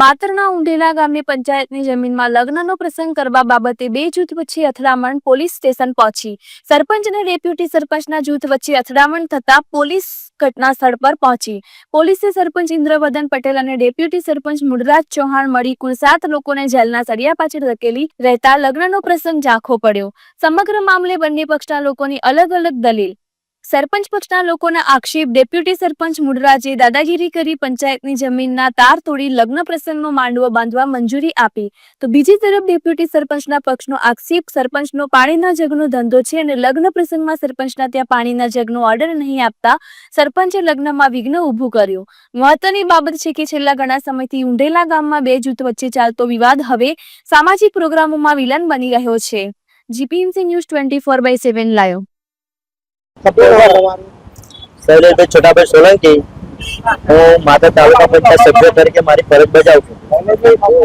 માતરના ઉંઢેલા ગામની પંચાયતની જમીનમાં લગ્નનો પ્રસંગ કરવા બાબતે બે જૂથ વચ્ચે અથડામણ પોલીસ સ્ટેશન પહોંચી. સરપંચ અને ડેપ્યુટી સરપંચના જૂથ વચ્ચે અથડામણ થતા પોલીસ ઘટના સ્થળ પર પહોંચી. પોલીસે સરપંચ ઇન્દ્રવદન પટેલ અને ડેપ્યુટી સરપંચ મુળરાજ ચૌહાણ મળી કુલ સાત લોકોને જેલના સળિયા પાછળ ધકેલી રહેતા લગ્નનો પ્રસંગ ઝાંખો પડ્યો. સમગ્ર મામલે બંને પક્ષના લોકોની અલગ અલગ દલીલ. સરપંચ પક્ષના લોકોના આક્ષેપ, ડેપ્યુટી સરપંચ મુડરાજે દાદાગીરી કરી, પંચાયતની જમીનના તાર તોડી, લગ્ન પ્રસંગનો માંડવો બાંધવા મંજૂરી આપી. તો બીજી તરફ ડેપ્યુટી સરપંચના પક્ષનો આક્ષેપ, સરપંચનો પાણીના જગનો ધંધો છે અને લગ્ન પ્રસંગમાં સરપંચના ત્યાં પાણીના જગનો ઓર્ડર નહીં આપતા સરપંચે લગ્નમાં વિઘ્ન ઊભું કર્યું. મહત્વની બાબત છે કે છેલ્લા ઘણા સમયથી ઊંઢેલા ગામમાં બે જૂથ વચ્ચે ચાલતો વિવાદ હવે સામાજિક પ્રોગ્રામોમાં વિલન બની રહ્યો છે. GPMC news twenty four by seven લાયો શૈલેષભાઈ છોટાભાઈ સોલંકી. હું માતા તાલુકા પંચાયત સભ્ય તરીકે મારી ફરજ બજાવું છું.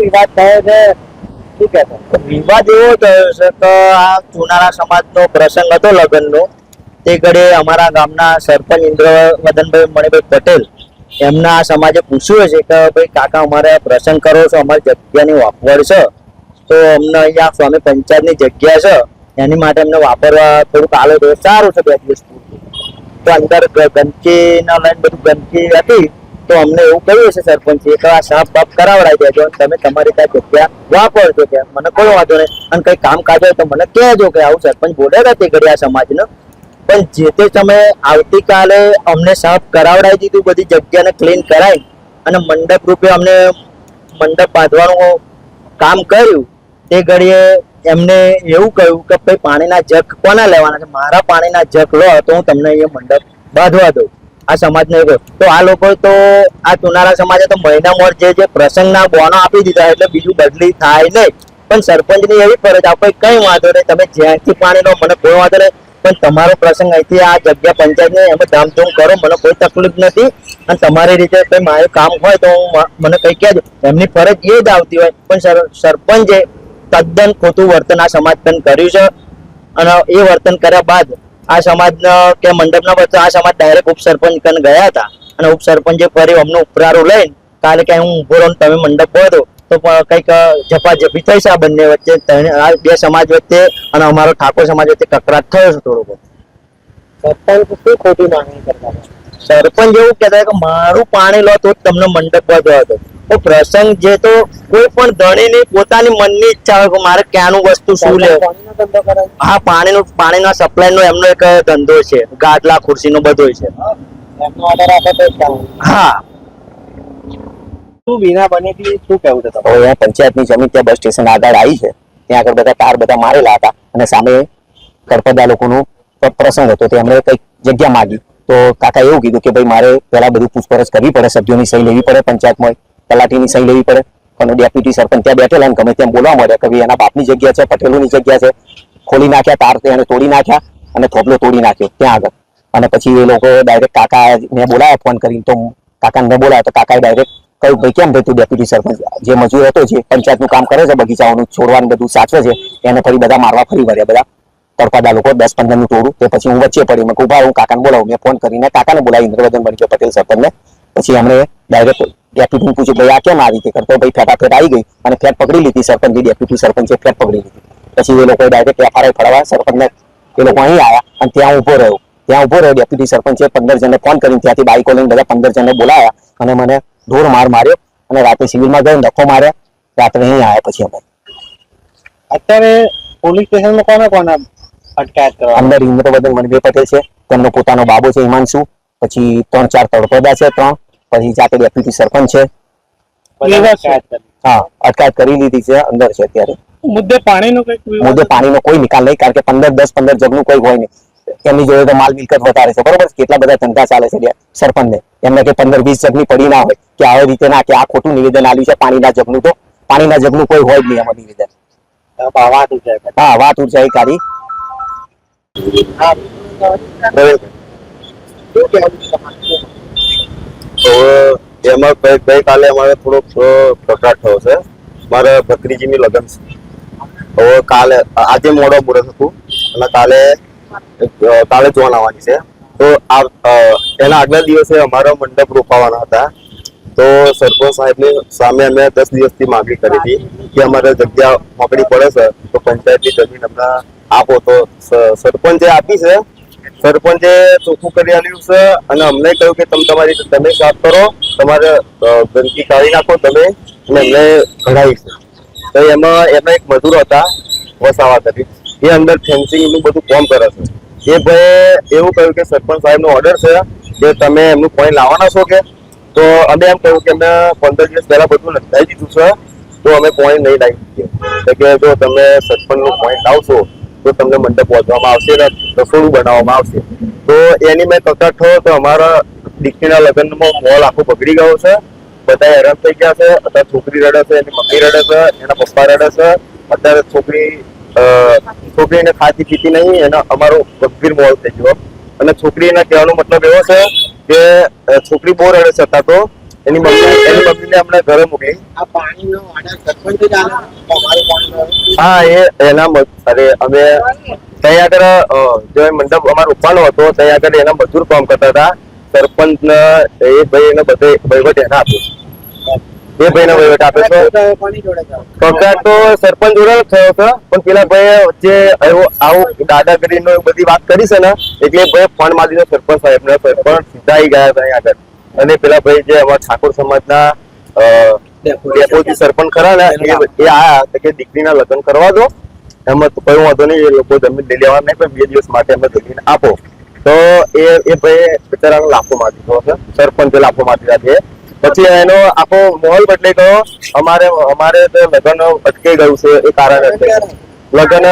વિવાદ થયો છે વિવાદ એવો થયો છે કે આ ચુનારા સમાજનો પ્રસંગ હતો લગ્નનો. તે ઘડે અમારા ગામના સરપંચ ઇન્દ્ર મદનભાઈ મણિભાઈ પટેલ એમના સમાજે પૂછ્યું છે કે ભાઈ કાકા અમારે પ્રસંગ કરો છો અમારી જગ્યાની વાપવડ છે. તો અમને અહીંયા સ્વામી પંચાયતની જગ્યા છે. એની માટે અમને વાપરવા થોડુંક આલો તો સારું છે બે દિવસ તો અંદર ગંદકીના લઈને બધું ગંદકી હતી, તો અમને એવું કહ્યું છે સરપંચે કે આ સાફ બાફ કરાવડાવી દેજો તમે તમારી ત્યાં જગ્યા વાપરજો કે મને કોઈ વાંધો નહીં. અને કઈ કામકાજ હોય તો મને કહેજો કે આવું સરપંચ બોલે નથી આ સમાજનો. પણ જે તે તમે આવતીકાલે અમને સાફ કરાવડાવી દીધું, બધી જગ્યાને ક્લીન કરાવી અને મંડપ રૂપે અમને મંડપ બાંધવાનું કામ કર્યું. તે ઘડીએ એમને એવું કહ્યું કે ભાઈ, પાણીના જગ કોના લેવાના છે? મારા પાણીના જગ લો તો હું તમને અહીંયા મંડપ બાંધવા દઉં. આ સમાજને કહ્યું. તો આ લોકો તો આ ચુનારા સમાજે તો મહિના મોર જે જે પ્રસંગના બોનો આપી દીધા એટલે બીજું બદલી થાય નહીં. પણ સરપંચની એવી ફરજ આપણે કઈ વાંધો નહીં. તમે જ્યાંથી પાણી લો, મને કોઈ વાંધો નહીં. પણ તમારો પ્રસંગ અહીંથી આ જગ્યા પંચાયતને એમાં ધામધૂમ કરો. મને કોઈ તકલીફ નથી. અને તમારી રીતે કંઈ મારું કામ હોય તો હું મને કંઈ કહેજો. એમની ફરજ એ જ આવતી હોય. પણ સર- સરપંચે તદ્દન ખોટું વર્તન આ સમાજ કન કર્યું છે. અને એ વર્તન કર્યા બાદ આ સમાજના કે મંડપના વચ્ચે આ સમાજ ડાયરેક્ટ ઉપસરપંચ કન ગયા હતા. અને ઉપસરપંચે ફરી અમને ઉપરારું લઈને કાલે કે હું ઊભો રહું તમે મંડપ બોધો તો પણ કંઈક ઝપાઝપી થઈ છે આ બંને વચ્ચે. આ બે સમાજ વચ્ચે અને અમારો ઠાકોર સમાજ વચ્ચે કકરાટ થયો છે થોડો સરપંચ શું ખોટી માંગણી કરતા સરપંચ એવું કહેતા કે મારું પાણી લો તો જ તમને મંડપ બાંધવા હતો પ્રસંગ જે તો કોઈ પણ ધણીની પોતાની મનની ઈચ્છા હોય કે મારે ક્યાંનું વસ્તુ શું લે હા પાણીનું પાણીના સપ્લાય નો એમનો એક ધંધો છે. ગાદલા ખુરશીનો બધો છે. હા. શું વિના બની હતી શું કેવું છે તમારું? પંચાયતની જમીન ત્યાં બસ સ્ટેશન આગળ આવી છે. ત્યાં આગળ બધા તાર બધા મારેલા હતા અને સામે કરપદા લોકોનો પ્રસંગ હતો. તે એમણે કંઈક જગ્યા માંગી. તો કાકા એવું કીધું કે ભાઈ મારે પહેલા બધું પૂછપરછ કરવી પડે સભ્યોની સહી લેવી પડે પંચાયતમાં. તલાટીની સહી લેવી પડે. અને ડેપ્યુટી સરપંચ ત્યાં બેઠેલા ને ગમે તેમ બોલવા મળે કે ભાઈ એના બાપની જગ્યા છે, પટેલોની જગ્યા છે. ખોલી નાખ્યા, તાર એને તોડી નાખ્યા અને થોભલો તોડી નાખ્યો ત્યાં આગળ. અને પછી એ લોકો ડાયરેક્ટ કાકા ને બોલાયા ફોન કરીને તો કાકાને મેં બોલાયા તો કાકાએ ડાયરેક્ટ કહ્યું, ભાઈ કેમ ભાઈ તું ડેપ્યુટી સરપંચ? જે મજૂર હતો જે પંચાયતનું કામ કરે છે, બગીચાઓનું છોડવાનું બધું સાચવે છે, એને ફરી બધા મારવા ફરી વળ્યા બધા. તડપાદા લોકો દસ પંદરનું ટોળું તે પછી હું વચ્ચે પડી મેં ઊભા હું કાકાને બોલાવું. મેં ફોન કરીને કાકાને બોલાવી ઇન્દ્રવર્ધન બન્યો પટેલ સરપંચને. પછી એમણે ડાયરેક્ટ ડેપ્યુટીને પૂછ્યું ભાઈ આ કેમ આવી રીતે કરતો ભાઈ ફેટાફેટ આવી ગઈ અને ફેટ પકડી લીધી સરપંચ ડેપ્યુટી સરપંચે ફેટ પકડી લીધી. પછી એ લોકોએ ડાયરેક્ટ એફઆરઆઈ ફરવા સરપંચને એ લોકો અહીં આવ્યા અને ત્યાં ઊભો રહ્યો. ત્યાં ઊભો રહ્યો ડેપ્યુટી સરપંચે પંદર જણને ફોન કરીને ત્યાંથી બાઈકો લઈને બધા પંદર જણને બોલાયા અને મને ઢોર માર માર્યો અને રાતે સિવિલમાં ગયો ધક્કો માર્યા. રાત્રે અહીં આવ્યા પછી અમે. અત્યારે પોલીસ સ્ટેશનમાં કોને કોને અટકાયત કરવા? અંદર ઇન્દ્રવદન મણિભાઈ પટેલ છે તેમનો પોતાનો બાબો છે હિમાંશુ પછી ત્રણ ચાર તળપદા છે ત્રણ. પછી જાતે ડેપ્યુટી સરપંચ છે હા અટકાયત કરી લીધી છે અંદર છે અત્યારે. મુદ્દે પાણીનો કંઈક મુદ્દે પાણીનો કોઈ નિકાલ નહીં કારણ કે પંદર દસ પંદર જગનું કોઈ હોય નહીં. એમની જોડે તો માલ મિલકત વધારે છે બરોબર? કેટલા બધા ધંધા ચાલે છે સરપંચને. એમને કે પંદર વીસ જગની પડી ના હોય કે આવી રીતે ના કે આ ખોટું નિવેદન આવ્યું છે પાણીના જગનું તો. પાણીના જગનું કોઈ હોય જ નહીં એમાં નિવેદન. હા વાત ઉર્જાઈ કાઢી. તો એમાં ગઈ- ગઈકાલે અમારે થોડોક પ્રકાર થયો છે. મારે ભત્રીજીની લગ્ન છે. હવે કાલે, આજે મોડો મુહૂર્ત હતું અને કાલે કાલે જોન આવવાની છે. તો આ એના આગલા દિવસે અમારો મંડપ રોપાવાના હતા. તો સરપંચ સાહેબની સામે અમે દસ દિવસથી માંગણી કરી હતી કે અમારે જગ્યા મોકળી પડે છે. તો પંચાયતની જમીન અમને આપો તો સરપંચે આપી છે. સરપંચે ચોખ્ખું કરી આપ્યું છે અને અમને કહ્યું કે તમે તમારી તમે સાફ કરો, તમારે ગંદકી કાઢી નાખો તમે અને અમને ઘડાવીશું તો એમાં એમાં એક મજૂર હતા, વસાવા કરી. એ અંદર ફેન્સિંગનું બધું કામ કરે છે. એ ભાઈ એવું કહ્યું કે સરપંચ સાહેબનો ઓર્ડર છે કે તમે એમનું પોઈન્ટ લાવવાના છો કે? તો અમે એમ કહ્યું કે અમે પંદર દિવસ પહેલાં બધું લખાઈ દીધું છે, તો અમે પોઈન્ટ નહીં લાવી શકીએ. કે જો તમે સરપંચનું પોઈન્ટ લાવશો તો તમને મંડપ પહોંચવામાં આવશે અને રસોડું બનાવવામાં આવશે. તો એની મેં કકડાટ થયો તો અમારા દીકરીના લગ્નમાં મોલ આખો બગડી ગયો છે. બધા હેરાન થઈ ગયા છે. અત્યારે છોકરી રડે છે એની મમ્મી રડે છે એના પપ્પા રડે છે. અત્યારે છોકરી અ, છોકરીને ખાતી પીતી નહીં એનો અમારો ગંભીર મોલ થઈ ગયો. અને છોકરીના કહેવાનો મતલબ એવો છે કે છોકરી બહુ રડે છે અત્યારે તો. એની મમ્મી એની મમ્મીને અમને ઘરે મોકલી આ પાણીનો ઓર્ડર સરપંચ જ હા, એ, એના અરે, અમે ત્યાં આગળ જે મંડપ અમારો ઉપવાનો હતો, ત્યાં આગળ એના મજૂર કામ કરતા હતા. સરપંચ એ ભાઈ એને બધે વહીવટ એને આપ્યો એ ભાઈને વહીવટ આપ્યો છે. તો કોની જોડે જાવ કકડાટ તો સરપંચ જોડે જ થયો હતો, પણ પેલા ભાઈ એવો આવું દાદાગીરી નો બધી વાત કરી છે ને, એટલે ભાઈ ફોન મારી સરપંચ સાહેબ ને સરપંચ સીધા આવી ગયા હતા આગળ. અને પેલા ભાઈ જે અમારા ઠાકોર સમાજના અ, ડેપોટી સરપંચ ખરા ને એ આયા કે દીકરીના લગ્ન કરવા દો એમાં તો કયું વાંધો નહીં એ લોકો જમીન લઈ લેવા નહીં પણ બે દિવસ માટે અમે દીકરીને આપો. તો એ એ ભાઈ બિચારાને લાફો મારી દીધો સરપંચે લાફો મારી દીધા છે. પછી એનો આખો માહોલ બદલાઈ ગયો. અમારે અમારે તો લગ્ન અટકી ગયું છે એ કારણે લગ્ન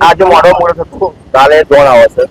આજે મોડો મોડો થતું. કાલે જોણ આવે છે.